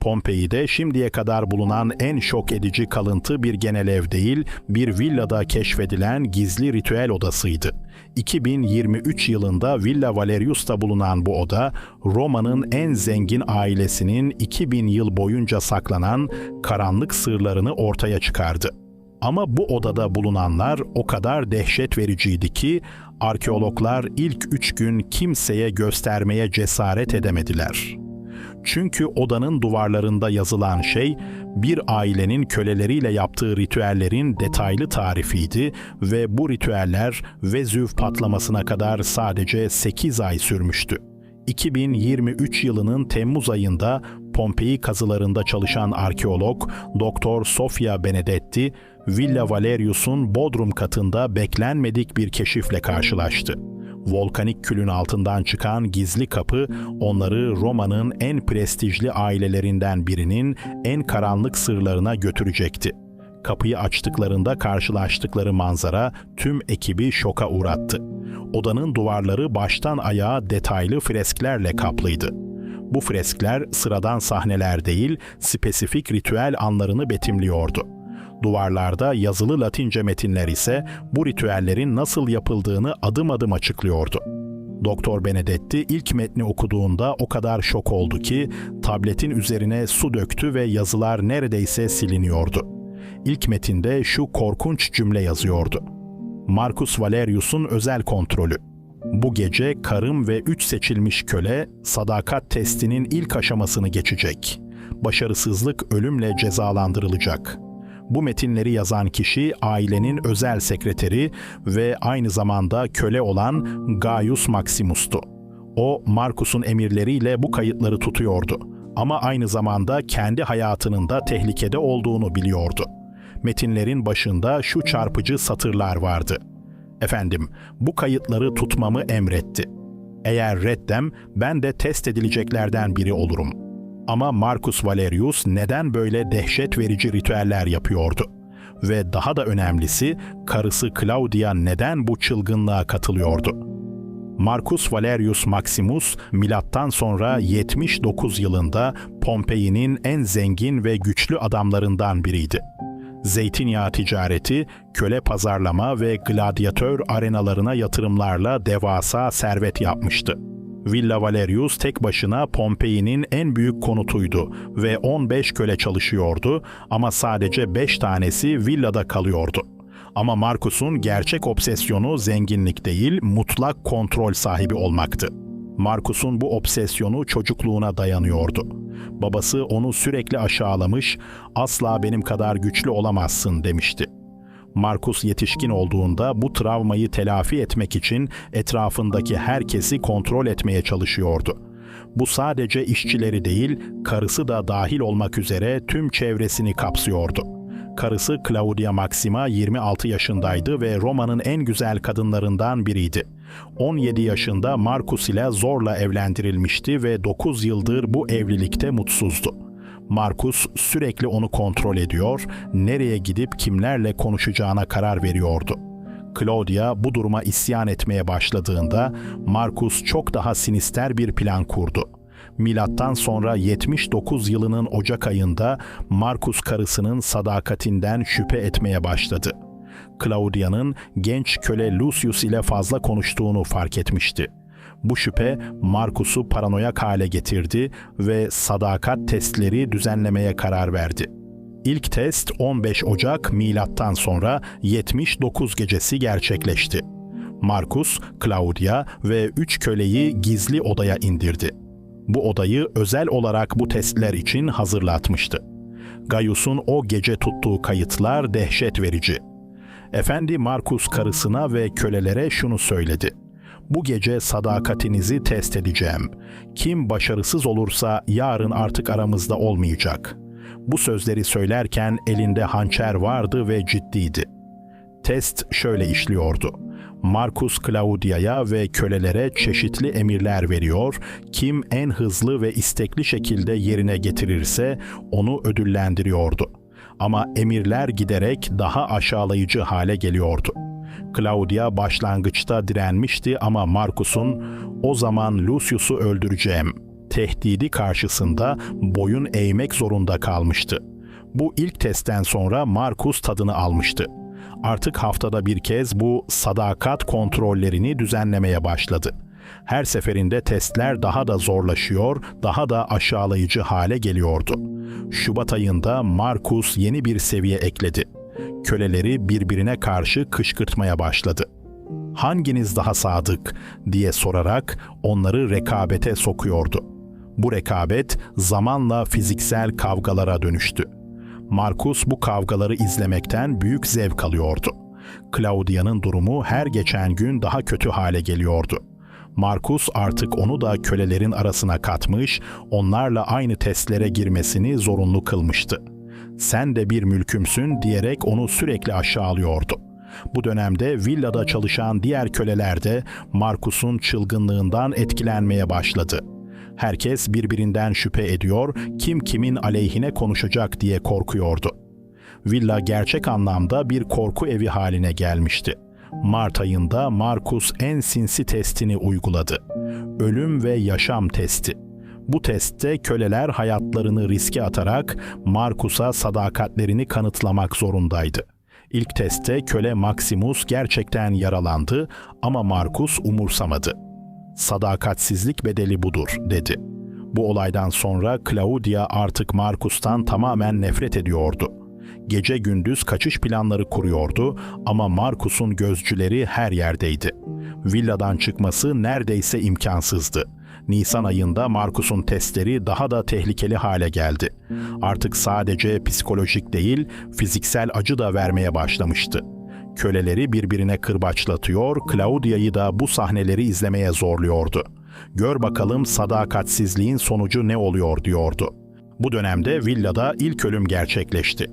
Pompei'de şimdiye kadar bulunan en şok edici kalıntı bir genel ev değil, bir villada keşfedilen gizli ritüel odasıydı. 2023 yılında Villa Valerius'ta bulunan bu oda, Roma'nın en zengin ailesinin 2000 yıl boyunca saklanan karanlık sırlarını ortaya çıkardı. Ama bu odada bulunanlar o kadar dehşet vericiydi ki arkeologlar ilk üç gün kimseye göstermeye cesaret edemediler. Çünkü odanın duvarlarında yazılan şey bir ailenin köleleriyle yaptığı ritüellerin detaylı tarifiydi ve bu ritüeller Vezüv patlamasına kadar sadece 8 ay sürmüştü. 2023 yılının Temmuz ayında Pompei kazılarında çalışan arkeolog Doktor Sofia Benedetti, Villa Valerius'un bodrum katında beklenmedik bir keşifle karşılaştı. Volkanik külün altından çıkan gizli kapı onları Roma'nın en prestijli ailelerinden birinin en karanlık sırlarına götürecekti. Kapıyı açtıklarında karşılaştıkları manzara tüm ekibi şoka uğrattı. Odanın duvarları baştan ayağa detaylı fresklerle kaplıydı. Bu freskler sıradan sahneler değil, spesifik ritüel anlarını betimliyordu. Duvarlarda yazılı Latince metinler ise bu ritüellerin nasıl yapıldığını adım adım açıklıyordu. Doktor Benedetti ilk metni okuduğunda o kadar şok oldu ki tabletin üzerine su döktü ve yazılar neredeyse siliniyordu. İlk metinde şu korkunç cümle yazıyordu. Marcus Valerius'un özel kontrolü. Bu gece karım ve üç seçilmiş köle sadakat testinin ilk aşamasını geçecek. Başarısızlık ölümle cezalandırılacak. Bu metinleri yazan kişi ailenin özel sekreteri ve aynı zamanda köle olan Gaius Maximus'tu. O Marcus'un emirleriyle bu kayıtları tutuyordu ama aynı zamanda kendi hayatının da tehlikede olduğunu biliyordu. Metinlerin başında şu çarpıcı satırlar vardı. Efendim, bu kayıtları tutmamı emretti. Eğer reddem, ben de test edileceklerden biri olurum. Ama Marcus Valerius neden böyle dehşet verici ritüeller yapıyordu? Ve daha da önemlisi, karısı Claudia neden bu çılgınlığa katılıyordu? Marcus Valerius Maximus, milattan sonra 79 yılında Pompei'nin en zengin ve güçlü adamlarından biriydi zeytinyağı ticareti, köle pazarlama ve gladyatör arenalarına yatırımlarla devasa servet yapmıştı. Villa Valerius tek başına Pompei'nin en büyük konutuydu ve 15 köle çalışıyordu ama sadece 5 tanesi villada kalıyordu. Ama Marcus'un gerçek obsesyonu zenginlik değil, mutlak kontrol sahibi olmaktı. Marcus'un bu obsesyonu çocukluğuna dayanıyordu. Babası onu sürekli aşağılamış, asla benim kadar güçlü olamazsın demişti. Marcus yetişkin olduğunda bu travmayı telafi etmek için etrafındaki herkesi kontrol etmeye çalışıyordu. Bu sadece işçileri değil, karısı da dahil olmak üzere tüm çevresini kapsıyordu. Karısı Claudia Maxima 26 yaşındaydı ve Roma'nın en güzel kadınlarından biriydi. 17 yaşında Marcus ile zorla evlendirilmişti ve 9 yıldır bu evlilikte mutsuzdu. Marcus sürekli onu kontrol ediyor, nereye gidip kimlerle konuşacağına karar veriyordu. Claudia bu duruma isyan etmeye başladığında Marcus çok daha sinister bir plan kurdu. Milattan sonra 79 yılının Ocak ayında Marcus karısının sadakatinden şüphe etmeye başladı. Claudia'nın genç köle Lucius ile fazla konuştuğunu fark etmişti. Bu şüphe Marcus'u paranoyak hale getirdi ve sadakat testleri düzenlemeye karar verdi. İlk test 15 Ocak milattan sonra 79 gecesi gerçekleşti. Marcus, Claudia ve üç köleyi gizli odaya indirdi. Bu odayı özel olarak bu testler için hazırlatmıştı. Gaius'un o gece tuttuğu kayıtlar dehşet verici. Efendi Markus karısına ve kölelere şunu söyledi. Bu gece sadakatinizi test edeceğim. Kim başarısız olursa yarın artık aramızda olmayacak. Bu sözleri söylerken elinde hançer vardı ve ciddiydi. Test şöyle işliyordu. Marcus Claudia'ya ve kölelere çeşitli emirler veriyor, kim en hızlı ve istekli şekilde yerine getirirse onu ödüllendiriyordu. Ama emirler giderek daha aşağılayıcı hale geliyordu. Claudia başlangıçta direnmişti ama Marcus'un o zaman Lucius'u öldüreceğim, tehdidi karşısında boyun eğmek zorunda kalmıştı. Bu ilk testten sonra Markus tadını almıştı. Artık haftada bir kez bu sadakat kontrollerini düzenlemeye başladı. Her seferinde testler daha da zorlaşıyor, daha da aşağılayıcı hale geliyordu. Şubat ayında Markus yeni bir seviye ekledi. Köleleri birbirine karşı kışkırtmaya başladı. Hanginiz daha sadık diye sorarak onları rekabete sokuyordu. Bu rekabet zamanla fiziksel kavgalara dönüştü. Markus bu kavgaları izlemekten büyük zevk alıyordu. Claudia'nın durumu her geçen gün daha kötü hale geliyordu. Markus artık onu da kölelerin arasına katmış, onlarla aynı testlere girmesini zorunlu kılmıştı. Sen de bir mülkümsün diyerek onu sürekli aşağılıyordu. Bu dönemde villada çalışan diğer köleler de Markus'un çılgınlığından etkilenmeye başladı. Herkes birbirinden şüphe ediyor, kim kimin aleyhine konuşacak diye korkuyordu. Villa gerçek anlamda bir korku evi haline gelmişti. Mart ayında Markus en sinsi testini uyguladı. Ölüm ve yaşam testi. Bu testte köleler hayatlarını riske atarak Markus'a sadakatlerini kanıtlamak zorundaydı. İlk testte köle Maximus gerçekten yaralandı ama Markus umursamadı. Sadakatsizlik bedeli budur dedi. Bu olaydan sonra Claudia artık Markus'tan tamamen nefret ediyordu. Gece gündüz kaçış planları kuruyordu ama Markus'un gözcüleri her yerdeydi. Villadan çıkması neredeyse imkansızdı. Nisan ayında Markus'un testleri daha da tehlikeli hale geldi. Artık sadece psikolojik değil, fiziksel acı da vermeye başlamıştı. Köleleri birbirine kırbaçlatıyor, Claudia'yı da bu sahneleri izlemeye zorluyordu. Gör bakalım sadakatsizliğin sonucu ne oluyor diyordu. Bu dönemde villada ilk ölüm gerçekleşti.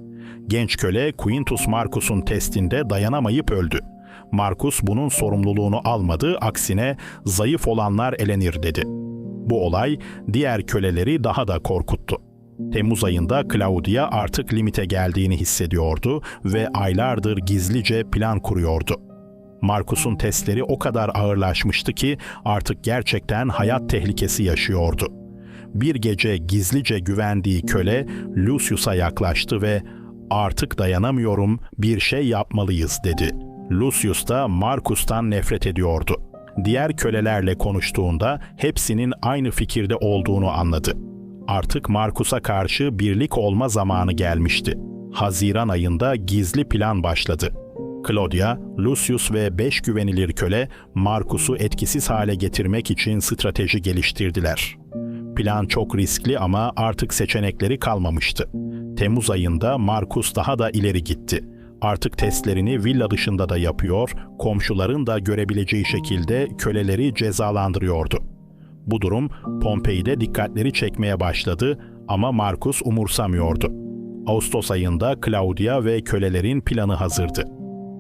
Genç köle Quintus Marcus'un testinde dayanamayıp öldü. Marcus bunun sorumluluğunu almadı, aksine zayıf olanlar elenir dedi. Bu olay diğer köleleri daha da korkuttu. Temmuz ayında Claudia artık limite geldiğini hissediyordu ve aylardır gizlice plan kuruyordu. Markus'un testleri o kadar ağırlaşmıştı ki artık gerçekten hayat tehlikesi yaşıyordu. Bir gece gizlice güvendiği köle Lucius'a yaklaştı ve "Artık dayanamıyorum, bir şey yapmalıyız." dedi. Lucius da Markus'tan nefret ediyordu. Diğer kölelerle konuştuğunda hepsinin aynı fikirde olduğunu anladı. Artık Markus'a karşı birlik olma zamanı gelmişti. Haziran ayında gizli plan başladı. Claudia, Lucius ve beş güvenilir köle Markus'u etkisiz hale getirmek için strateji geliştirdiler. Plan çok riskli ama artık seçenekleri kalmamıştı. Temmuz ayında Markus daha da ileri gitti. Artık testlerini villa dışında da yapıyor, komşuların da görebileceği şekilde köleleri cezalandırıyordu. Bu durum Pompei'de dikkatleri çekmeye başladı ama Markus umursamıyordu. Ağustos ayında Claudia ve kölelerin planı hazırdı.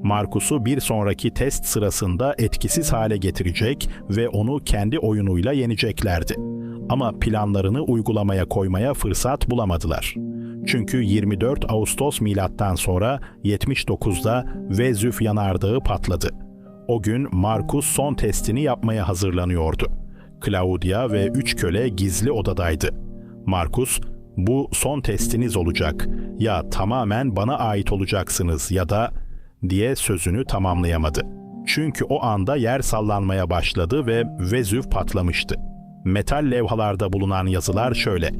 Markus'u bir sonraki test sırasında etkisiz hale getirecek ve onu kendi oyunuyla yeneceklerdi. Ama planlarını uygulamaya koymaya fırsat bulamadılar. Çünkü 24 Ağustos milattan sonra 79'da Vezüv yanardağı patladı. O gün Markus son testini yapmaya hazırlanıyordu. Claudia ve üç köle gizli odadaydı. Markus, bu son testiniz olacak. Ya tamamen bana ait olacaksınız ya da diye sözünü tamamlayamadı. Çünkü o anda yer sallanmaya başladı ve Vezüv patlamıştı. Metal levhalarda bulunan yazılar şöyle.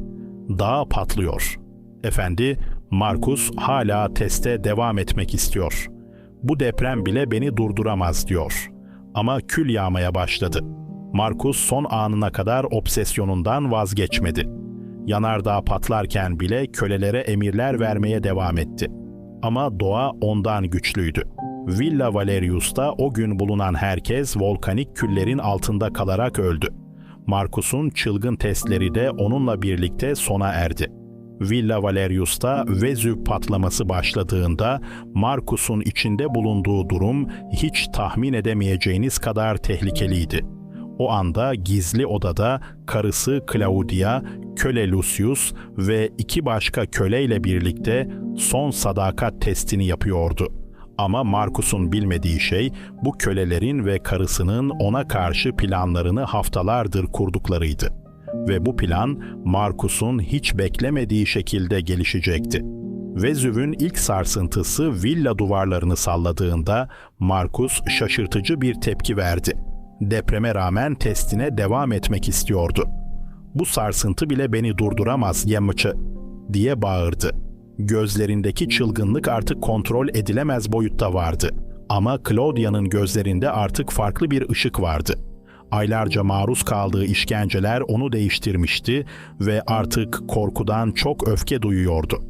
Dağ patlıyor. Efendi, Markus hala teste devam etmek istiyor. Bu deprem bile beni durduramaz diyor. Ama kül yağmaya başladı. Markus son anına kadar obsesyonundan vazgeçmedi. Yanardağ patlarken bile kölelere emirler vermeye devam etti. Ama doğa ondan güçlüydü. Villa Valerius'ta o gün bulunan herkes volkanik küllerin altında kalarak öldü. Markus'un çılgın testleri de onunla birlikte sona erdi. Villa Valerius'ta Vezüv patlaması başladığında Markus'un içinde bulunduğu durum hiç tahmin edemeyeceğiniz kadar tehlikeliydi. O anda gizli odada karısı Claudia, köle Lucius ve iki başka köleyle birlikte son sadakat testini yapıyordu. Ama Markus'un bilmediği şey bu kölelerin ve karısının ona karşı planlarını haftalardır kurduklarıydı. Ve bu plan Marcus'un hiç beklemediği şekilde gelişecekti. Vezüv'ün ilk sarsıntısı villa duvarlarını salladığında Marcus şaşırtıcı bir tepki verdi. Depreme rağmen testine devam etmek istiyordu. Bu sarsıntı bile beni durduramaz Yamıç'ı diye bağırdı. Gözlerindeki çılgınlık artık kontrol edilemez boyutta vardı. Ama Claudia'nın gözlerinde artık farklı bir ışık vardı. Aylarca maruz kaldığı işkenceler onu değiştirmişti ve artık korkudan çok öfke duyuyordu.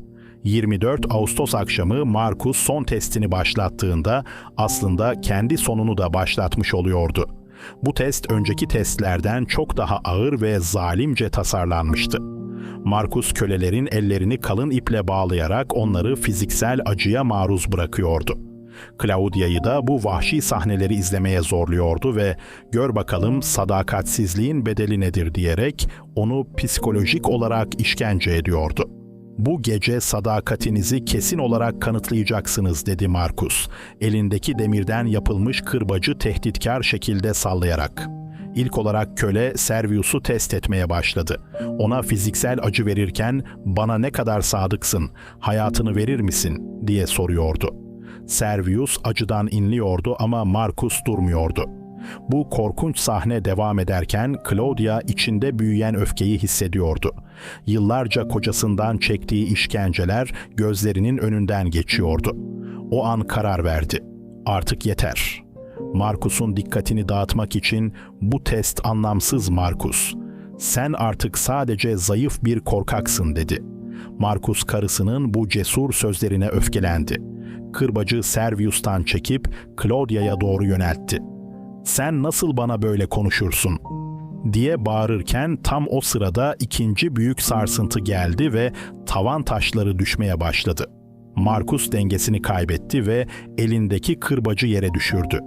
24 Ağustos akşamı Markus son testini başlattığında aslında kendi sonunu da başlatmış oluyordu. Bu test önceki testlerden çok daha ağır ve zalimce tasarlanmıştı. Markus kölelerin ellerini kalın iple bağlayarak onları fiziksel acıya maruz bırakıyordu. Claudia'yı da bu vahşi sahneleri izlemeye zorluyordu ve gör bakalım sadakatsizliğin bedeli nedir diyerek onu psikolojik olarak işkence ediyordu. Bu gece sadakatinizi kesin olarak kanıtlayacaksınız dedi Markus, elindeki demirden yapılmış kırbacı tehditkar şekilde sallayarak. İlk olarak köle Servius'u test etmeye başladı. Ona fiziksel acı verirken bana ne kadar sadıksın, hayatını verir misin diye soruyordu. Servius acıdan inliyordu ama Markus durmuyordu. Bu korkunç sahne devam ederken Claudia içinde büyüyen öfkeyi hissediyordu. Yıllarca kocasından çektiği işkenceler gözlerinin önünden geçiyordu. O an karar verdi. Artık yeter. Markus'un dikkatini dağıtmak için bu test anlamsız Markus. Sen artık sadece zayıf bir korkaksın dedi. Markus karısının bu cesur sözlerine öfkelendi. Kırbacı Servius'tan çekip Claudia'ya doğru yöneltti sen nasıl bana böyle konuşursun? diye bağırırken tam o sırada ikinci büyük sarsıntı geldi ve tavan taşları düşmeye başladı. Markus dengesini kaybetti ve elindeki kırbacı yere düşürdü.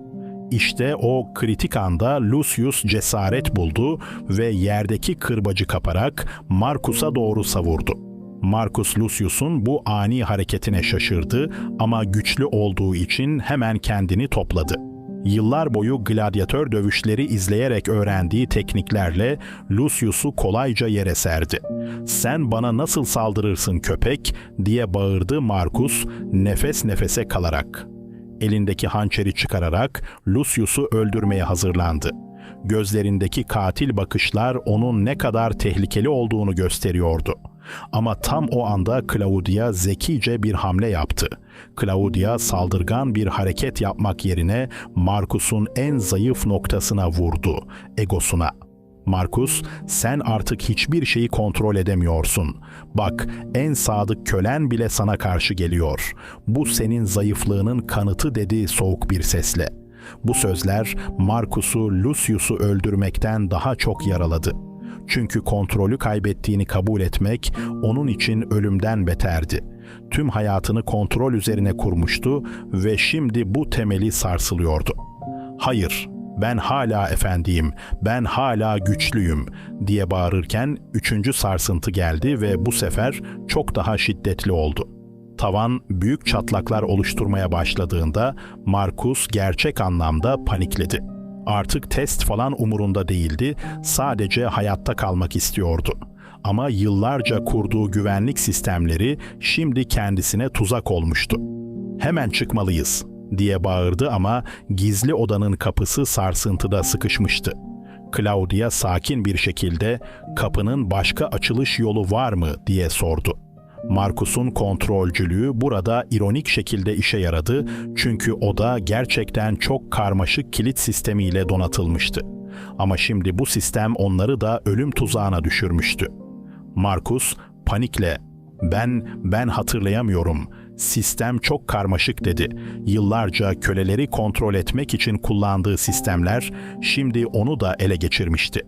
İşte o kritik anda Lucius cesaret buldu ve yerdeki kırbacı kaparak Markus'a doğru savurdu. Marcus Lucius'un bu ani hareketine şaşırdı ama güçlü olduğu için hemen kendini topladı. Yıllar boyu gladyatör dövüşleri izleyerek öğrendiği tekniklerle Lucius'u kolayca yere serdi. "Sen bana nasıl saldırırsın köpek?" diye bağırdı Marcus nefes nefese kalarak. Elindeki hançeri çıkararak Lucius'u öldürmeye hazırlandı. Gözlerindeki katil bakışlar onun ne kadar tehlikeli olduğunu gösteriyordu. Ama tam o anda Claudia zekice bir hamle yaptı. Claudia saldırgan bir hareket yapmak yerine Marcus'un en zayıf noktasına vurdu, egosuna. Marcus, sen artık hiçbir şeyi kontrol edemiyorsun. Bak, en sadık kölen bile sana karşı geliyor. Bu senin zayıflığının kanıtı dedi soğuk bir sesle. Bu sözler Marcus'u Lucius'u öldürmekten daha çok yaraladı. Çünkü kontrolü kaybettiğini kabul etmek onun için ölümden beterdi. Tüm hayatını kontrol üzerine kurmuştu ve şimdi bu temeli sarsılıyordu. Hayır, ben hala efendiyim, ben hala güçlüyüm diye bağırırken üçüncü sarsıntı geldi ve bu sefer çok daha şiddetli oldu. Tavan büyük çatlaklar oluşturmaya başladığında Markus gerçek anlamda panikledi. Artık test falan umurunda değildi, sadece hayatta kalmak istiyordu. Ama yıllarca kurduğu güvenlik sistemleri şimdi kendisine tuzak olmuştu. Hemen çıkmalıyız diye bağırdı ama gizli odanın kapısı sarsıntıda sıkışmıştı. Claudia sakin bir şekilde kapının başka açılış yolu var mı diye sordu. Markus'un kontrolcülüğü burada ironik şekilde işe yaradı çünkü oda gerçekten çok karmaşık kilit sistemiyle donatılmıştı. Ama şimdi bu sistem onları da ölüm tuzağına düşürmüştü. Markus panikle "Ben ben hatırlayamıyorum. Sistem çok karmaşık." dedi. Yıllarca köleleri kontrol etmek için kullandığı sistemler şimdi onu da ele geçirmişti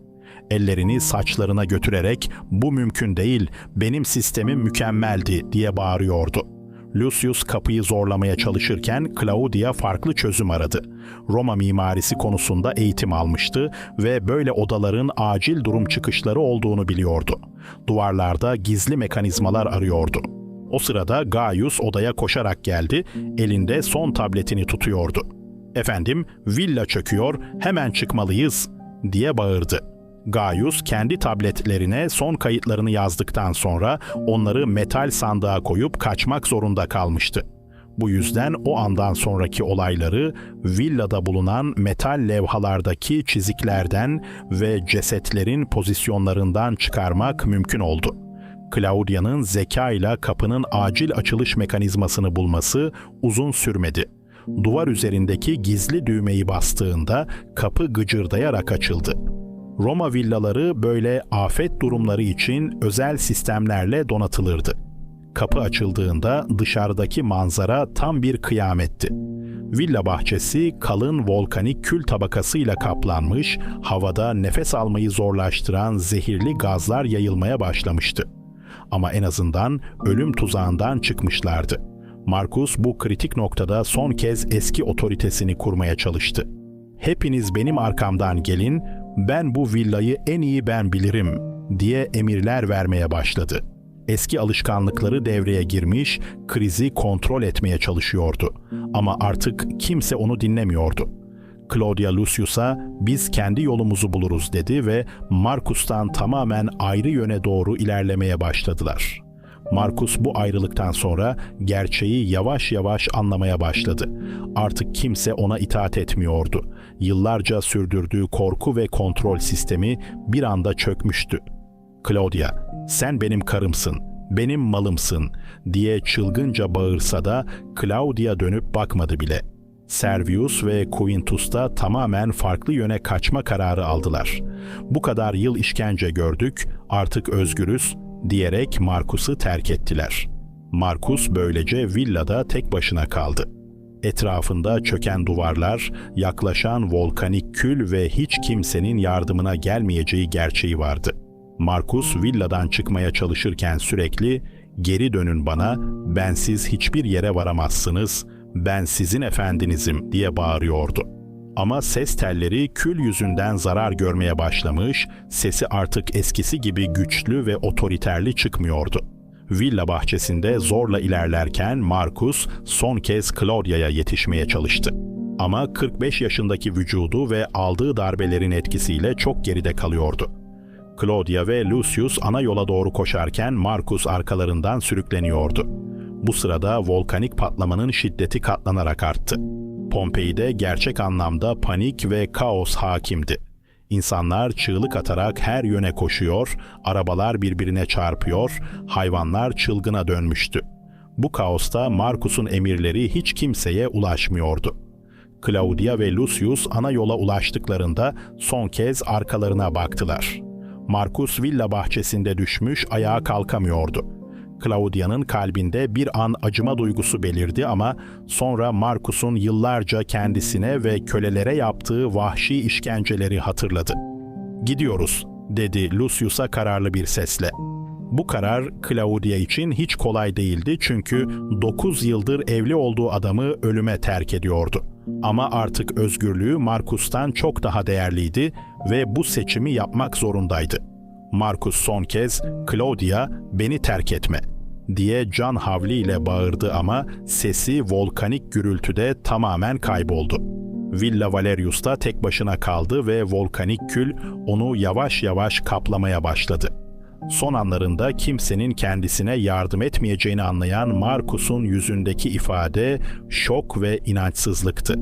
ellerini saçlarına götürerek bu mümkün değil, benim sistemim mükemmeldi diye bağırıyordu. Lucius kapıyı zorlamaya çalışırken Claudia farklı çözüm aradı. Roma mimarisi konusunda eğitim almıştı ve böyle odaların acil durum çıkışları olduğunu biliyordu. Duvarlarda gizli mekanizmalar arıyordu. O sırada Gaius odaya koşarak geldi, elinde son tabletini tutuyordu. "Efendim, villa çöküyor, hemen çıkmalıyız." diye bağırdı. Gaius kendi tabletlerine son kayıtlarını yazdıktan sonra onları metal sandığa koyup kaçmak zorunda kalmıştı. Bu yüzden o andan sonraki olayları villada bulunan metal levhalardaki çiziklerden ve cesetlerin pozisyonlarından çıkarmak mümkün oldu. Claudia'nın zeka ile kapının acil açılış mekanizmasını bulması uzun sürmedi. Duvar üzerindeki gizli düğmeyi bastığında kapı gıcırdayarak açıldı. Roma villaları böyle afet durumları için özel sistemlerle donatılırdı. Kapı açıldığında dışarıdaki manzara tam bir kıyametti. Villa bahçesi kalın volkanik kül tabakasıyla kaplanmış, havada nefes almayı zorlaştıran zehirli gazlar yayılmaya başlamıştı. Ama en azından ölüm tuzağından çıkmışlardı. Markus bu kritik noktada son kez eski otoritesini kurmaya çalıştı. Hepiniz benim arkamdan gelin, ben bu villayı en iyi ben bilirim diye emirler vermeye başladı. Eski alışkanlıkları devreye girmiş, krizi kontrol etmeye çalışıyordu. Ama artık kimse onu dinlemiyordu. Claudia Lucius'a biz kendi yolumuzu buluruz dedi ve Marcus'tan tamamen ayrı yöne doğru ilerlemeye başladılar. Marcus bu ayrılıktan sonra gerçeği yavaş yavaş anlamaya başladı. Artık kimse ona itaat etmiyordu. Yıllarca sürdürdüğü korku ve kontrol sistemi bir anda çökmüştü. Claudia, sen benim karımsın, benim malımsın diye çılgınca bağırsa da Claudia dönüp bakmadı bile. Servius ve Quintus da tamamen farklı yöne kaçma kararı aldılar. Bu kadar yıl işkence gördük, artık özgürüz diyerek Markus'u terk ettiler. Markus böylece villada tek başına kaldı. Etrafında çöken duvarlar, yaklaşan volkanik kül ve hiç kimsenin yardımına gelmeyeceği gerçeği vardı. Markus villadan çıkmaya çalışırken sürekli "Geri dönün bana, bensiz hiçbir yere varamazsınız, ben sizin efendinizim." diye bağırıyordu. Ama ses telleri kül yüzünden zarar görmeye başlamış, sesi artık eskisi gibi güçlü ve otoriterli çıkmıyordu. Villa bahçesinde zorla ilerlerken Marcus son kez Claudia'ya yetişmeye çalıştı. Ama 45 yaşındaki vücudu ve aldığı darbelerin etkisiyle çok geride kalıyordu. Claudia ve Lucius ana yola doğru koşarken Marcus arkalarından sürükleniyordu. Bu sırada volkanik patlamanın şiddeti katlanarak arttı. Pompei'de gerçek anlamda panik ve kaos hakimdi. İnsanlar çığlık atarak her yöne koşuyor, arabalar birbirine çarpıyor, hayvanlar çılgına dönmüştü. Bu kaosta Marcus'un emirleri hiç kimseye ulaşmıyordu. Claudia ve Lucius ana yola ulaştıklarında son kez arkalarına baktılar. Marcus villa bahçesinde düşmüş ayağa kalkamıyordu. Claudia'nın kalbinde bir an acıma duygusu belirdi ama sonra Marcus'un yıllarca kendisine ve kölelere yaptığı vahşi işkenceleri hatırladı. "Gidiyoruz." dedi Lucius'a kararlı bir sesle. Bu karar Claudia için hiç kolay değildi çünkü 9 yıldır evli olduğu adamı ölüme terk ediyordu. Ama artık özgürlüğü Marcus'tan çok daha değerliydi ve bu seçimi yapmak zorundaydı. Marcus son kez Claudia beni terk etme diye can havliyle bağırdı ama sesi volkanik gürültüde tamamen kayboldu. Villa Valerius da tek başına kaldı ve volkanik kül onu yavaş yavaş kaplamaya başladı. Son anlarında kimsenin kendisine yardım etmeyeceğini anlayan Marcus'un yüzündeki ifade şok ve inançsızlıktı.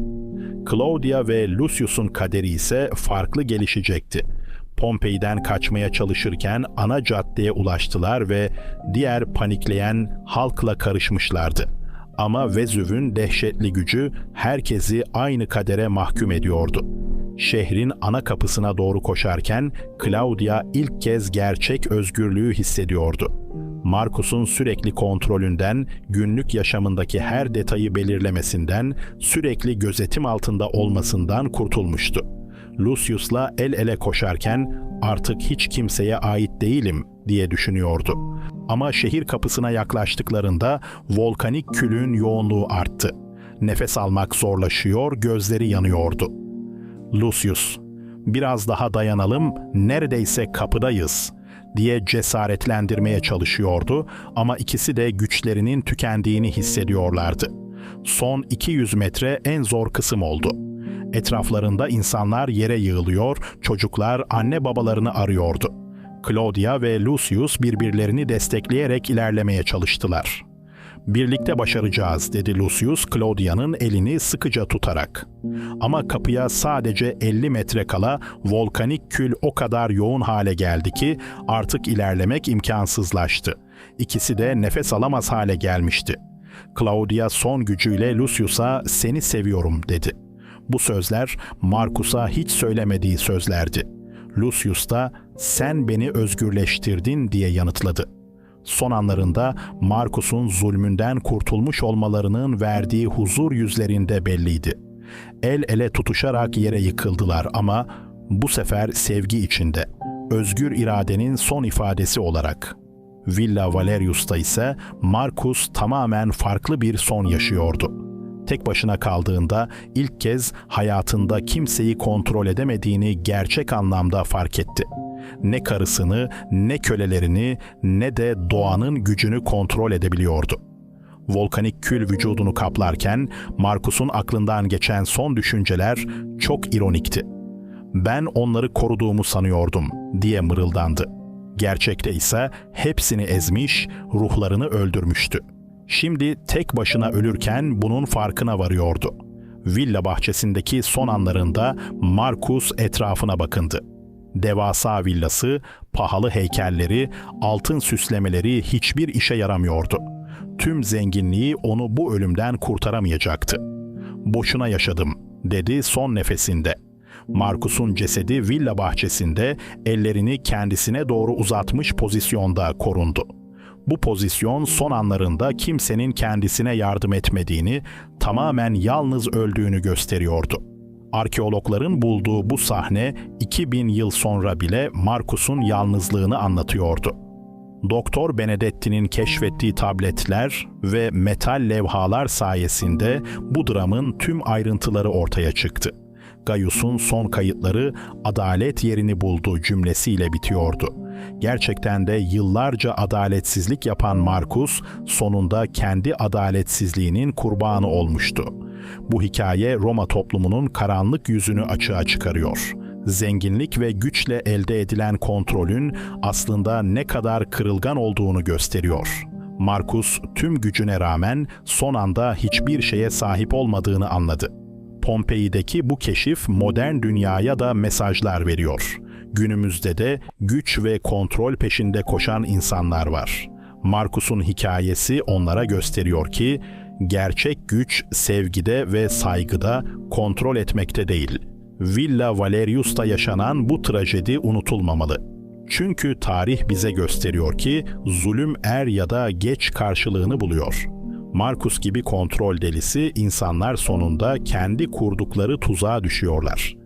Claudia ve Lucius'un kaderi ise farklı gelişecekti. Pompei'den kaçmaya çalışırken ana caddeye ulaştılar ve diğer panikleyen halkla karışmışlardı. Ama Vezüv'ün dehşetli gücü herkesi aynı kadere mahkum ediyordu. Şehrin ana kapısına doğru koşarken Claudia ilk kez gerçek özgürlüğü hissediyordu. Marcus'un sürekli kontrolünden, günlük yaşamındaki her detayı belirlemesinden, sürekli gözetim altında olmasından kurtulmuştu. Lucius'la el ele koşarken artık hiç kimseye ait değilim diye düşünüyordu. Ama şehir kapısına yaklaştıklarında volkanik külün yoğunluğu arttı. Nefes almak zorlaşıyor, gözleri yanıyordu. Lucius, biraz daha dayanalım, neredeyse kapıdayız diye cesaretlendirmeye çalışıyordu ama ikisi de güçlerinin tükendiğini hissediyorlardı. Son 200 metre en zor kısım oldu Etraflarında insanlar yere yığılıyor, çocuklar anne babalarını arıyordu. Claudia ve Lucius birbirlerini destekleyerek ilerlemeye çalıştılar. Birlikte başaracağız dedi Lucius Claudia'nın elini sıkıca tutarak. Ama kapıya sadece 50 metre kala volkanik kül o kadar yoğun hale geldi ki artık ilerlemek imkansızlaştı. İkisi de nefes alamaz hale gelmişti. Claudia son gücüyle Lucius'a seni seviyorum dedi. Bu sözler Marcus'a hiç söylemediği sözlerdi. Lucius da sen beni özgürleştirdin diye yanıtladı. Son anlarında Marcus'un zulmünden kurtulmuş olmalarının verdiği huzur yüzlerinde belliydi. El ele tutuşarak yere yıkıldılar ama bu sefer sevgi içinde, özgür iradenin son ifadesi olarak. Villa Valerius'ta ise Marcus tamamen farklı bir son yaşıyordu. Tek başına kaldığında ilk kez hayatında kimseyi kontrol edemediğini gerçek anlamda fark etti. Ne karısını, ne kölelerini, ne de doğanın gücünü kontrol edebiliyordu. Volkanik kül vücudunu kaplarken Markus'un aklından geçen son düşünceler çok ironikti. Ben onları koruduğumu sanıyordum diye mırıldandı. Gerçekte ise hepsini ezmiş, ruhlarını öldürmüştü. Şimdi tek başına ölürken bunun farkına varıyordu. Villa bahçesindeki son anlarında Markus etrafına bakındı. Devasa villası, pahalı heykelleri, altın süslemeleri hiçbir işe yaramıyordu. Tüm zenginliği onu bu ölümden kurtaramayacaktı. Boşuna yaşadım, dedi son nefesinde. Markus'un cesedi villa bahçesinde ellerini kendisine doğru uzatmış pozisyonda korundu. Bu pozisyon son anlarında kimsenin kendisine yardım etmediğini, tamamen yalnız öldüğünü gösteriyordu. Arkeologların bulduğu bu sahne 2000 yıl sonra bile Markus'un yalnızlığını anlatıyordu. Doktor Benedetti'nin keşfettiği tabletler ve metal levhalar sayesinde bu dramın tüm ayrıntıları ortaya çıktı. Gaius'un son kayıtları adalet yerini buldu cümlesiyle bitiyordu. Gerçekten de yıllarca adaletsizlik yapan Markus sonunda kendi adaletsizliğinin kurbanı olmuştu. Bu hikaye Roma toplumunun karanlık yüzünü açığa çıkarıyor. Zenginlik ve güçle elde edilen kontrolün aslında ne kadar kırılgan olduğunu gösteriyor. Markus tüm gücüne rağmen son anda hiçbir şeye sahip olmadığını anladı. Pompei'deki bu keşif modern dünyaya da mesajlar veriyor. Günümüzde de güç ve kontrol peşinde koşan insanlar var. Markus'un hikayesi onlara gösteriyor ki gerçek güç sevgide ve saygıda, kontrol etmekte değil. Villa Valerius'ta yaşanan bu trajedi unutulmamalı. Çünkü tarih bize gösteriyor ki zulüm er ya da geç karşılığını buluyor. Markus gibi kontrol delisi insanlar sonunda kendi kurdukları tuzağa düşüyorlar.